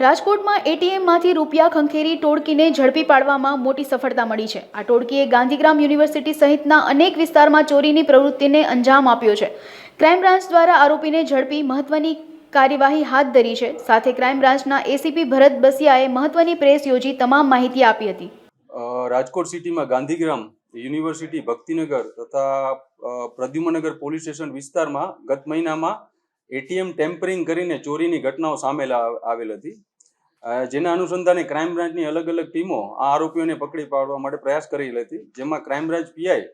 રાજકોટમાં એટીએમમાંથી રૂપિયા ખંખેરી ટોળકીને ઝડપી પાડવામાં મોટી સફળતા મળી છે. આ ટોળકીએ ગાંધીગ્રામ યુનિવર્સિટી સહિતના અનેક વિસ્તારમાં ચોરીની પ્રવૃત્તિને અંજામ આપ્યો છે. ક્રાઇમ બ્રાન્ચ દ્વારા આરોપીને ઝડપી મહત્વની કાર્યવાહી હાથ ધરી છે. સાથે ક્રાઇમ બ્રાન્ચના એસીપી ભરત બસિયાએ મહત્વની પ્રેસ યોજી તમામ માહિતી આપી હતી. રાજકોટ સિટીમાં ગાંધીગ્રામ યુનિવર્સિટી ભક્તિનગર તથા પ્રદ્યુમનગર પોલીસ સ્ટેશન વિસ્તારમાં ગત મહિનામાં એટીએમ ટેમ્પરિંગ કરીને ચોરીની ઘટનાઓ સામે આવેલ હતી. જેના અનુસંધાને ક્રાઇમ બ્રાન્ચની અલગ અલગ ટીમો આ આરોપીઓને પકડી પાડવા માટે પ્રયાસ કરી હતી. જેમાં crime branch PI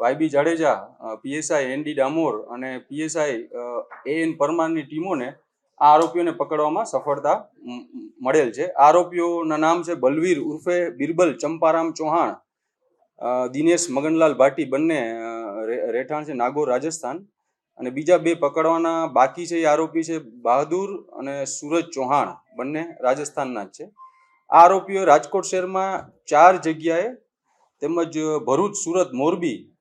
YB Jadeja PSI N D Damor અને પીએસઆઈ એ એન પરમારની ટીમોને આ આરોપીઓને પકડવામાં સફળતા મળેલ છે. આરોપીઓના નામ છે બલવીર ઉર્ફે બિરબલ ચંપારામ ચૌહાણ દિનેશ મગનલાલ ભાટી બંને રહેઠાણ છે નાગોર રાજસ્થાન. અને બીજા બે પકડવાના બાકી છે એ આરોપી છે બહાદુર અને સુરજ ચૌહાણ, બંને રાજસ્થાનના જ છે. આ આરોપીઓ રાજકોટ શહેરમાં ચાર જગ્યાએ તેમજ ભરૂચ, સુરત, મોરબી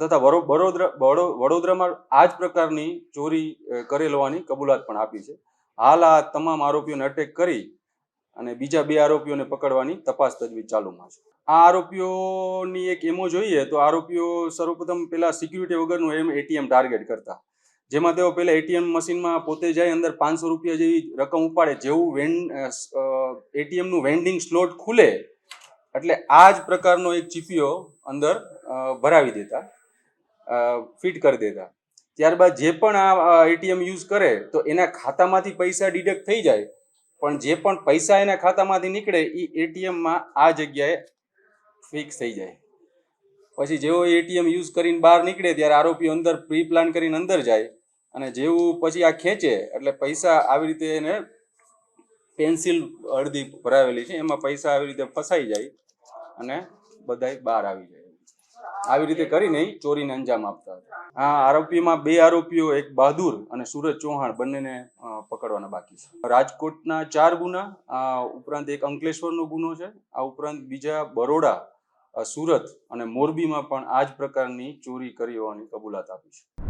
તથા વડો- વડોદરા વડોદરામાં આ જ પ્રકારની ચોરી કરેલ હોવાની કબૂલાત પણ આપી છે. હાલ આ તમામ આરોપીઓને અટેક કરી અને બીજા બે આરોપીઓને પકડવાની તપાસ તજવીજ ચાલુમાં છે. આ આરોપીઓની એક એમો જોઈએ તો આરોપીઓ સર્વપ્રથમ પેલા સિક્યુરિટી વગરનું એમ એટીએમ ટાર્ગેટ કરતા. જેમાં તેઓ પેલા એટીએમ મશીનમાં પોતે જાય અંદર પાંચસો રૂપિયા જેવી રકમ ઉપાડે જેવું વેન એટીએમનું વેન્ડિંગ સ્લોટ ખુલે એટલે આ જ પ્રકારનો એક ચીપીઓ અંદર ભરાવી દેતા ફિટ કરી દેતા. ત્યારબાદ જે પણ આ એટીએમ યુઝ કરે તો એના ખાતામાંથી પૈસા ડિડક્ટ થઈ જાય પણ જે પણ પૈસા એના ખાતામાંથી નીકળે એ એટીએમમાં આ જગ્યાએ ફિક્સ થઈ જાય. પછી જેવો એટીએમ યુઝ કરીને બહાર નીકળે ત્યારે આરોપીઓ અંદર પ્રી પ્લાન કરીને અંદર જાય અને જેવું પછી આ ખેંચે એટલે પૈસા આવી રીતે એને પેન્સિલ અડધી ભરાવેલી છે, એમાં પૈસા આવી રીતે ફસાઈ જાય અને બધાય બહાર આવી જાય. આવી રીતે કરીને ચોરીને અંજામ આપતા હતા. આ આરોપીમાં બે આરોપીઓ, એક બહાદુર અને સુરજ ચૌહાણ બંનેને પકડવાના બાકી છે. રાજકોટના ચાર ગુના, આ ઉપરાંત એક અંકલેશ્વરનો ગુનો છે. આ ઉપરાંત બીજા બરોડા સુરત અને મોરબીમાં પણ આ જ પ્રકારની ચોરી કરી હોવાની કબૂલાત આપી છે.